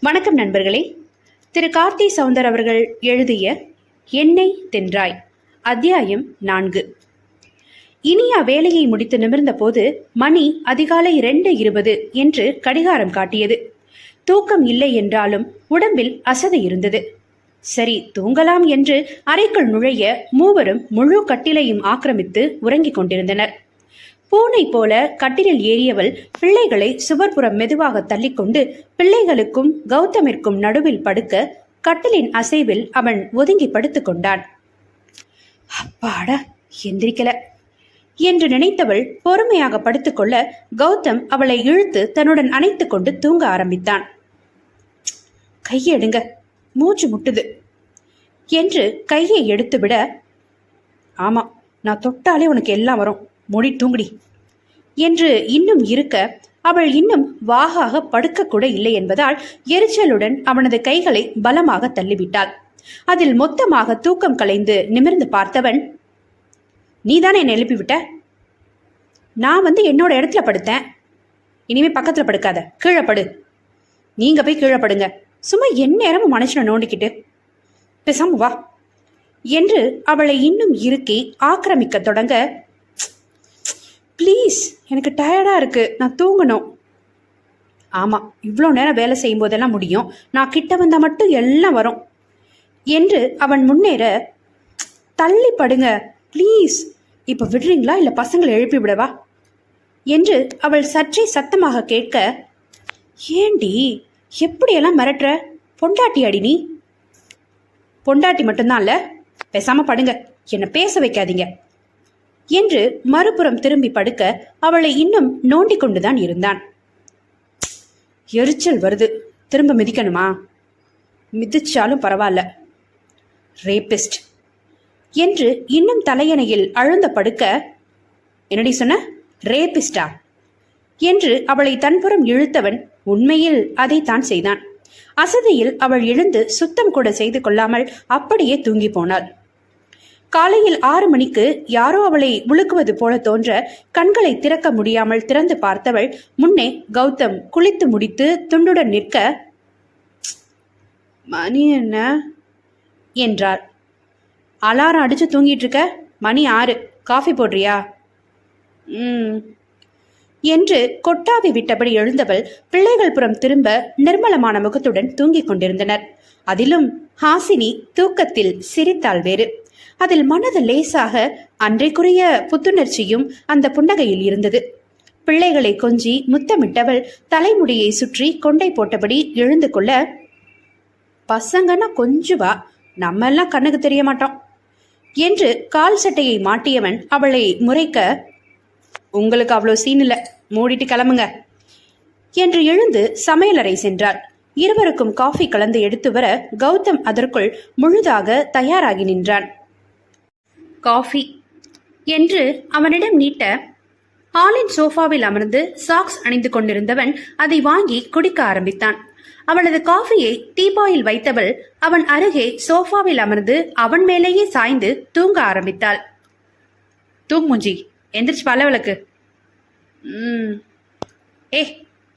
வணக்கம் நண்பர்களே. திரு கார்த்தி சவுந்தர் அவர்கள் எழுதிய எண்ணெய் தென்றாய் அத்தியாயம் நான்கு. இனியா வேலையை முடித்து நிமிர்ந்த போது மணி அதிகாலை இரண்டு இருபது என்று கடிகாரம் காட்டியது. தூக்கம் இல்லை என்றாலும் உடம்பில் அசதி இருந்தது. சரி தூங்கலாம் என்று அறைக்குள் நுழைய மூவரும் முழு கட்டிலையும் ஆக்கிரமித்து உறங்கிக் கொண்டிருந்தனர். பூனை போல கட்டிலில் ஏறியவள் பிள்ளைகளை சுவர்புறம் மெதுவாக தள்ளிக்கொண்டு பிள்ளைகளுக்கும் கௌதமிற்கும் நடுவில் படுக்க கட்டிலின் அசைவில் அவன் ஒதுங்கி படுத்துக் கொண்டான். அப்பாடா எந்திரிக்கல என்று நினைத்தவள் பொறுமையாக படுத்துக்கொள்ள கௌதம் அவளை இழுத்து தன்னுடன் அணைத்துக் கொண்டு தூங்க ஆரம்பித்தான். கையெடுங்க மூச்சு முட்டுது என்று கையை எடுத்துவிட ஆமா நான் தொட்டாலே உனக்கு எல்லாம் வரும். மூடி தூங்குடி. என்று இன்னும் இருக்க அவள் இன்னும் வாகாக படுக்க கூட இல்லை என்பதால் எரிச்சலுடன் அவனது கைகளை பலமாக தள்ளிவிட்டாள். அதில் மொத்தமாக தூக்கம் கலைந்து நிமிர்ந்து பார்த்தவன் நீதானே என்னை எழுப்பிவிட்ட? நான் வந்து என்னோட இடத்துல படுத்தேன். இனிமே பக்கத்துல படுக்காத. கீழே படு. நீங்க போய் கீழே படுங்க. சும்மா எந்நேரமும் மனுஷனை நோண்டிக்கிட்டு பேசாம வா. என்று அவளை இன்னும் இறுக்கி ஆக்கிரமிக்க தொடங்க ப்ளீஸ் எனக்கு டயர்டாக இருக்குது நான் தூங்கணும். ஆமாம் இவ்வளோ நேரம் வேலை செய்யும் போதெல்லாம் முடியும். நான் கிட்ட வந்தால் மட்டும் எல்லாம் வரும். என்று அவன் முன்னேற தள்ளி படுங்க. ப்ளீஸ் இப்போ விடுறீங்களா? இல்லை பசங்களை எழுப்பி விடவா? என்று அவள் சற்றே சத்தமாக கேட்க ஏண்டி எப்படியெல்லாம் மிரட்டுற? பொண்டாட்டி அடி நீ. பொண்டாட்டி மட்டும்தான் இல்லை பேசாமல் படுங்க. என்னை பேச வைக்காதீங்க. என்று மறுபுறம் திரும்பி படுக்க அவளை இன்னும் நோண்டிக் கொண்டுதான் இருந்தான். எரிச்சல் வருது. திரும்ப மிதிக்கணுமா? மிதிச்சாலும் பரவாயில்ல. ரேபிஸ்ட். என்று இன்னும் தலையணையில் அழுந்த படுக்க என்னடி சொன்ன? ரேபிஸ்டா? என்று அவளை தன்புறம் இழுத்தவன் உண்மையில் அதைத்தான் செய்தான். அசதியில் அவள் எழுந்து சுத்தம் கூட செய்து கொள்ளாமல் அப்படியே தூங்கி போனாள். காலையில் ஆறு மணிக்கு யாரோ அவளை உழுக்குவது போல தோன்ற கண்களை திறக்க முடியாமல் திறந்து பார்த்தவள் முன்னே கௌதம் குளித்து முடித்து துண்டுடன் நிற்க மணி என்ன? என்றார். அலாரம் அடிச்சு தூங்கிட்டு இருக்க? மணி ஆறு. காஃபி போடுறியா? ம். என்று கொட்டாவி விட்டபடி எழுந்தவள் பிள்ளைகள் புறம் திரும்ப நிர்மலமான முகத்துடன் தூங்கிக் கொண்டிருந்தனர். அதிலும் ஹாசினி தூக்கத்தில் சிரித்தாள் வேறு. அதில் மனது லேசாக அன்றைக்குரிய புத்துணர்ச்சியும் அந்த புன்னகையில் இருந்தது. பிள்ளைகளை கொஞ்சி முத்தமிட்டவள் தலைமுடியை சுற்றி கொண்டை போட்டபடி எழுந்து கொள்ள பசங்கன்னா கொஞ்சுவா நம்ம எல்லாம் கண்ணுக்கு தெரிய மாட்டோம் என்று கால் சட்டையை மாட்டியவன் அவளை முறைக்க உங்களுக்கு அவ்வளோ சீன் இல்லை மூடிட்டு கிளம்புங்க என்று எழுந்து சமையலறை சென்றாள். இருவருக்கும் காஃபி கலந்து எடுத்து வர கௌதம் அதற்குள் முழுதாக தயாராகி நின்றான். காஃபி என்று அவனிடம் நீட்ட ஹாலின் சோஃபாவில் அமர்ந்து சாக்ஸ் அணிந்து கொண்டிருந்தவன் அதை வாங்கி குடிக்க ஆரம்பித்தான். அவளது காஃபியை டீபாயில் வைத்தவள் அவன் அருகே சோஃபாவில் அமர்ந்து அவன் மேலேயே சாய்ந்து தூங்க ஆரம்பித்தாள். தூங்குஞ்சி எந்திரிச்சு பலவளுக்கு ஏ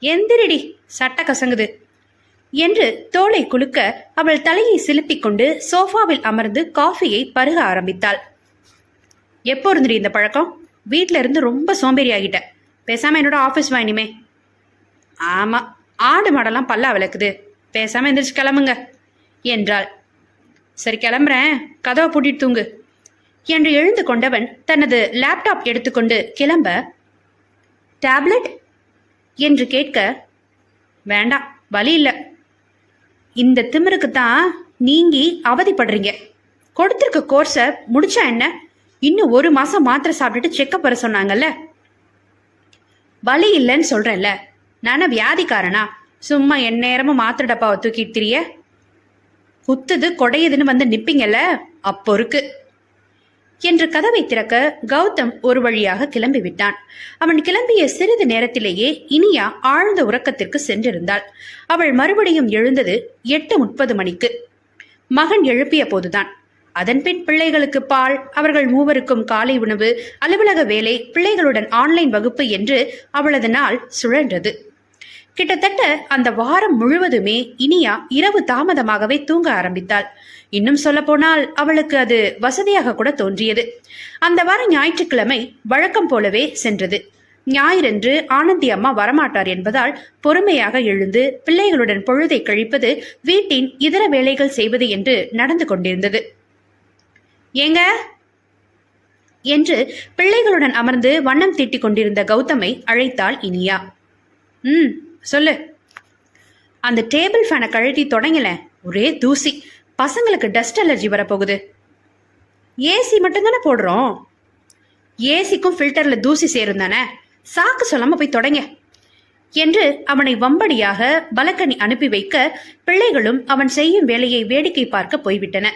எந்திரிடி சட்ட கசங்குது என்று தோளை குலுக்க அவள் தலையை சிலுப்பிக் கொண்டு சோஃபாவில் அமர்ந்து காஃபியை பருக ஆரம்பித்தாள். எப்போ இருந்துடி இந்த பழக்கம்? வீட்டில் இருந்து ரொம்ப சோம்பேறி ஆகிட்ட பேசாமல் என்னோட ஆஃபீஸ் வாங்கினுமே ஆமாம் ஆடு மாடெல்லாம் பல்லா விளக்குது. பேசாமல் எந்திரிச்சு கிளம்புங்க. என்றாள். சரி கிளம்புறேன். கதவை பூட்டிட்டு தூங்கு. என்று எழுந்து கொண்டவன் தனது லேப்டாப் எடுத்துக்கொண்டு கிளம்ப டேப்லெட் என்று கேட்க வேண்டாம் வழி இல்லை. இந்த திமிருக்கு தான் நீங்கி அவதிப்படுறீங்க. கொடுத்துருக்க கோர்ஸை முடிச்சா என்ன? இன்னும் ஒரு மாசம் மாத்திரை சாப்பிட்டுட்டு செக்கப் வர சொன்னாங்கல்ல? வலி இல்லைன்னு சொல்றேன்ல. நானா வியாதிக்காரனா? சும்மா எந்நேரமும் மாத்திரை டப்பாவை தூக்கிட்டு திரிய? குத்துது கொடையுதுன்னு வந்து நிப்பீங்கல்ல? அப்போ இருக்கு. என்று கதவை திறக்க கௌதம் ஒரு வழியாக கிளம்பி விட்டான். அவன் கிளம்பிய சிறிது நேரத்திலேயே இனியா ஆழ்ந்த உறக்கத்திற்கு சென்றிருந்தாள். அவள் மறுபடியும் எழுந்தது எட்டு முப்பது மணிக்கு. மகன் எழுப்பிய போதுதான். அதன்பின் பிள்ளைகளுக்கு பால் அவர்கள் மூவருக்கும் காலை உணவு அலுவலக வேலை பிள்ளைகளுடன் ஆன்லைன் வகுப்பு என்று அவளது நாள் சுழன்றது. கிட்டத்தட்ட அந்த வாரம் முழுவதுமே இனியா இரவு தாமதமாகவே தூங்க ஆரம்பித்தாள். இன்னும் சொல்ல போனால் அவளுக்கு அது வசதியாக கூட தோன்றியது. அந்த வாரம் ஞாயிற்றுக்கிழமை வழக்கம் போலவே சென்றது. ஞாயிறன்று ஆனந்தி அம்மா வரமாட்டார் என்பதால் பொறுமையாக எழுந்து பிள்ளைகளுடன் பொழுதை கழிப்பது வீட்டின் இதர வேலைகள் செய்வது என்று நடந்து கொண்டிருந்தது. ஏங்க? என்று பிள்ளைகளுடன் அமர்ந்து வண்ணம் தீட்டிக் கொண்டிருந்த கௌதமை அழைத்தாள் இனியா. ம் சொல்லு. அந்த டேபிள் ஃபேனை கழட்டி தொடங்கல ஒரே தூசி. பசங்களுக்கு டஸ்ட் அலர்ஜி வரப்போகுது. ஏசி மட்டும்தானே போடுறோம். ஏசிக்கும் ஃபில்டர்ல தூசி சேரும் தானே. சாக்கு சொல்லாம போய் தொடங்க. என்று அவனை வம்படியாக பலக்கனி அனுப்பி வைக்க பிள்ளைகளும் அவன் செய்யும் வேலையை வேடிக்கை பார்க்க போய்விட்டன.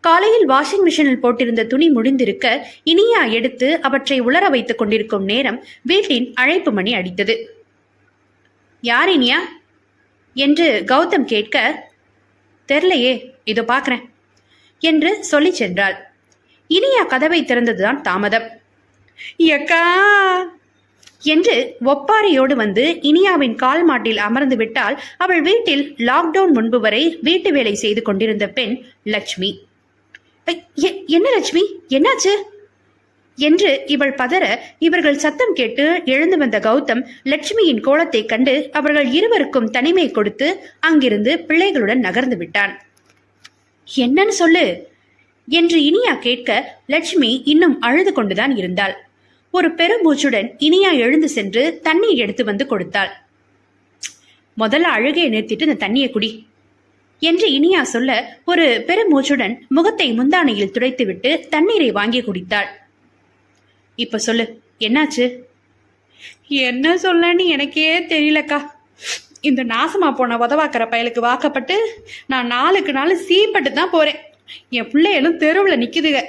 காலையில் வாஷிங் மிஷினில் போட்டிருந்த துணி முடிந்திருக்க இனியா எடுத்து அவற்றை உலர வைத்துக் கொண்டிருக்கும் நேரம் வீட்டின் அழைப்பு மணி அடித்தது. யார் இனியா? என்று கௌதம் கேட்க தெரிலையே இதோ பார்க்குறேன் என்று சொல்லி சென்றாள். இனியா கதவை திறந்ததுதான் தாமதம். எக்கா! என்று ஒப்பாரியோடு வந்து இனியாவின் கால் மாட்டில் அமர்ந்து விட்டால் அவள் வீட்டில் லாக்டவுன் முன்பு வரை வீட்டு வேலை செய்து கொண்டிருந்த பெண் லட்சுமி. என்ன லட்சுமி? என்னாச்சு? என்று இவள் பதற இவர்கள் சத்தம் கேட்டு எழுந்து வந்த கௌதம் லட்சுமியின் கோலத்தை கண்டு அவர்கள் இருவருக்கும் தனிமை கொடுத்து அங்கிருந்து பிள்ளைகளுடன் நகர்ந்து விட்டான். என்னன்னு சொல்லு? என்று இனியா கேட்க லட்சுமி இன்னும் அழுது கொண்டுதான் இருந்தாள். ஒரு பெரும்பூச்சுடன் இனியா எழுந்து சென்று தண்ணீர் எடுத்து வந்து கொடுத்தாள். முதல்ல அழுகையை நிறுத்திட்டு இந்த தண்ணியை குடி. என்று இனியா சொல்ல ஒரு பெருமூச்சுடன் முகத்தை முந்தானையில் துடைத்துவிட்டு தண்ணீரை வாங்கி குடித்தாள். இப்ப சொல்லு என்னாச்சு? என்ன சொல்லன்னு எனக்கே தெரியலக்கா. இந்த நாசமா போன உதவாக்கிற பயலுக்கு வாக்கப்பட்டு நான் நாளுக்கு நாள் சீப்பட்டு தான் போறேன். என் பிள்ளைகளும் தெருவில் நிக்குதுக.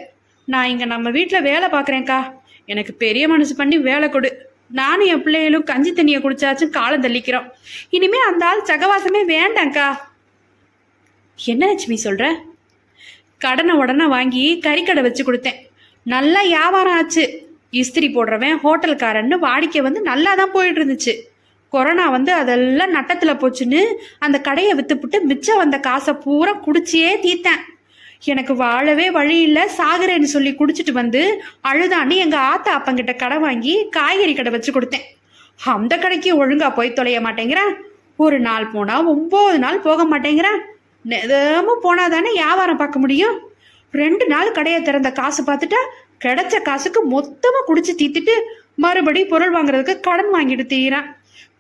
நான் இங்க நம்ம வீட்டில் வேலை பார்க்குறேன்க்கா எனக்கு பெரிய மனசு பண்ணி வேலை கொடு. நானும் என் பிள்ளைகளும் கஞ்சி தண்ணியை குடிச்சாச்சும் காலம் தள்ளிக்கிறோம். இனிமே அந்த ஆள் சகவாசமே வேண்டாங்க்கா என்ன லட்சுமி சொல்ற? கடனை உடனே வாங்கி கறிக்கடை வச்சு கொடுத்தேன். நல்லா வியாபாரம் ஆச்சு. இஸ்திரி போடுறவன் ஹோட்டல்காரன்னு வாடிக்கை வந்து நல்லா தான் போயிட்டு இருந்துச்சு கொரோனா வந்து அதெல்லாம் நட்டத்தில் போச்சுன்னு அந்த கடையை வித்துப்புட்டு மிச்சம் வந்த காசை பூரா குடிச்சியே தீத்தேன் எனக்கு வாழவே வழி இல்லை சாகுறேன்னு சொல்லி குடிச்சிட்டு வந்து அழுதான்னு எங்கள் ஆத்தா அப்பங்கிட்ட கடை வாங்கி காய்கறி கடை வச்சு கொடுத்தேன். அந்த கடைக்கு ஒழுங்கா போய் தொலைய மாட்டேங்கிறேன் ஒரு நாள் போனால் ஒம்பது நாள் போக மாட்டேங்கிறேன் நிதமும் போனா தானே வியாபாரம் பார்க்க முடியும்? ரெண்டு நாள் கடையை திறந்த காசு பார்த்துட்டா கிடைச்ச காசுக்கு மொத்தமா குடிச்சு தீத்துட்டு மறுபடி பொருள் வாங்குறதுக்கு கடன் வாங்கிட்டு தீரான்.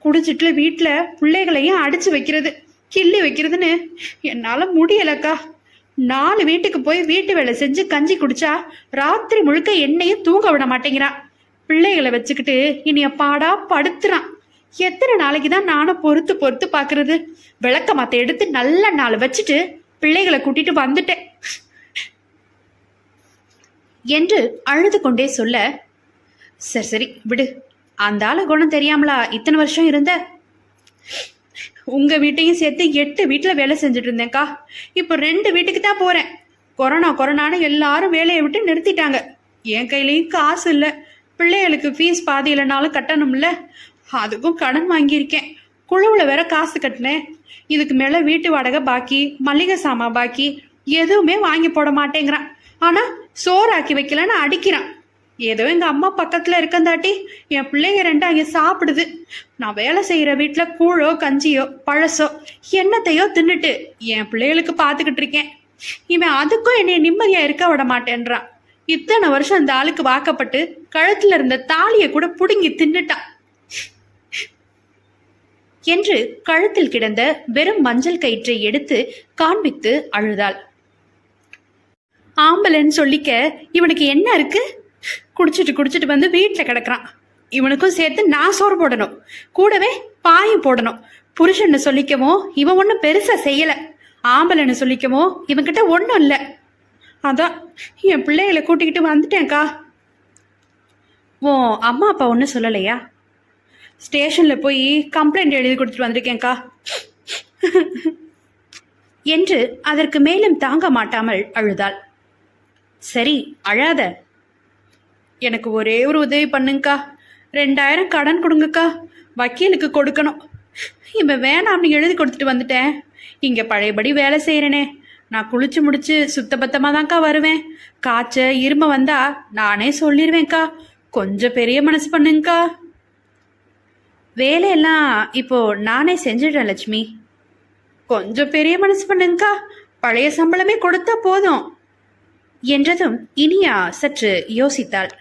குடிச்சிட்டு வீட்டில் பிள்ளைகளையும் அடிச்சு வைக்கிறது கிள்ளி வைக்கிறதுன்னு என்னால் முடியலக்கா. நாலு வீட்டுக்கு போய் வீட்டு வேலை செஞ்சு கஞ்சி குடிச்சா ராத்திரி முழுக்க என்னையும் தூங்க விட மாட்டேங்கிறான். பிள்ளைகளை வச்சுக்கிட்டு இனிய பாடா படுத்துறான். எத்தனை நாளைக்கு தான் நானும் பொறுத்து பொறுத்து பார்க்கறது? விளக்க மாத்த எடுத்து நல்ல நாள் வச்சுட்டு பிள்ளைகளை கூட்டிட்டு வந்துட்டேன். என்று அழுது கொண்டே சொல்ல சரி சரி விடு. அந்த ஆள குணம் தெரியாமலா இத்தனை வருஷம் இருந்த? உங்க வீட்டையும் சேர்த்து எட்டு வீட்டுல வேலை செஞ்சுட்டு இருந்தேன்க்கா. இப்போ ரெண்டு வீட்டுக்கு தான் போறேன். கொரோனா கொரோனான்னு எல்லாரும் வேலையை விட்டு நிறுத்திட்டாங்க. என் கையிலயும் காசு இல்லை. பிள்ளைகளுக்கு ஃபீஸ் பாதி இல்லைனாலும் கட்டணும்ல. அதுக்கும் கடன் வாங்கியிருக்கேன். குழுவில் வேற காசு கட்டினேன். இதுக்கு மேலே வீட்டு வாடகை பாக்கி மளிகை சாமான் பாக்கி எதுவுமே வாங்கி போட மாட்டேங்கிறான். ஆனா சோறாக்கி வைக்கலன்னு அடிக்கிறான். ஏதோ எங்க அம்மா பக்கத்துல இருக்கந்தாட்டி என் பிள்ளைங்க ரெண்டு அங்க சாப்பிடுது. நான் வேலை செய்யற வீட்டுல கூழோ கஞ்சியோ பழசோ என்னத்தையோ தின்னுட்டு என் பிள்ளைகளுக்கு பாத்துக்கிட்டு இருக்கேன். இவன் அதுக்கும் என்னைய நிம்மதியா இருக்க விட மாட்டேன்றான். இத்தனை வருஷம் அந்த ஆளுக்கு வாக்கப்பட்டு கழுத்துல இருந்த தாலியை கூட புடுங்கி தின்னுட்டான். என்று கழுத்தில் கிடந்த வெறும் மஞ்சள் கயிற்றை எடுத்து காண்பித்து அழுதாள். ஆம்பளைன்னு சொல்லிக்க இவனுக்கு என்ன இருக்கு? குடிச்சிட்டு குடிச்சிட்டு வந்து வீட்டில் கிடக்குறான். இவனுக்கும் சேர்த்து நான் சோறு போடணும். கூடவே பாயும் போடணும். புருஷன்னு சொல்லிக்கவும் இவன் ஒன்றும் பெருசாக செய்யலை. ஆம்பளைன்னு சொல்லிக்கவும் இவன்கிட்ட ஒன்றும் இல்லை. அதான் என் பிள்ளைகளை கூட்டிக்கிட்டு வந்துட்டேன்க்கா. ஓ அம்மா அப்பா ஒன்றும் சொல்லலையா? ஸ்டேஷனில் போய் கம்ப்ளைண்ட் எழுதி கொடுத்துட்டு வந்திருக்கேன்க்கா. என்று அதற்கு மேலும் தாங்க மாட்டாமல் அழுதாள். சரி அழாத. எனக்கு ஒரே ஒரு உதவி பண்ணுங்கக்கா. ரெண்டாயிரம் கடன் கொடுங்கக்கா. வக்கீலுக்கு கொடுக்கணும். இவன் வேணாம்னு எழுதி கொடுத்துட்டு வந்துட்டேன். இங்கே பழையபடி வேலை செய்கிறேனே நான் குளிச்சு முடிச்சு சுத்தபத்தமாக தான்க்கா வருவேன். காய்ச்ச இரும வந்தா நானே சொல்லிடுவேன்க்கா கொஞ்சம் பெரிய மனசு பண்ணுங்கக்கா. வேலையெல்லாம் இப்போ நானே செஞ்சிடுறேன் லட்சுமி. கொஞ்சம் பெரிய மனசு பண்ணுங்கக்கா. பழைய சம்பளமே கொடுத்தா போதும். என்றதும் இனியா சற்று யோசித்தாள்.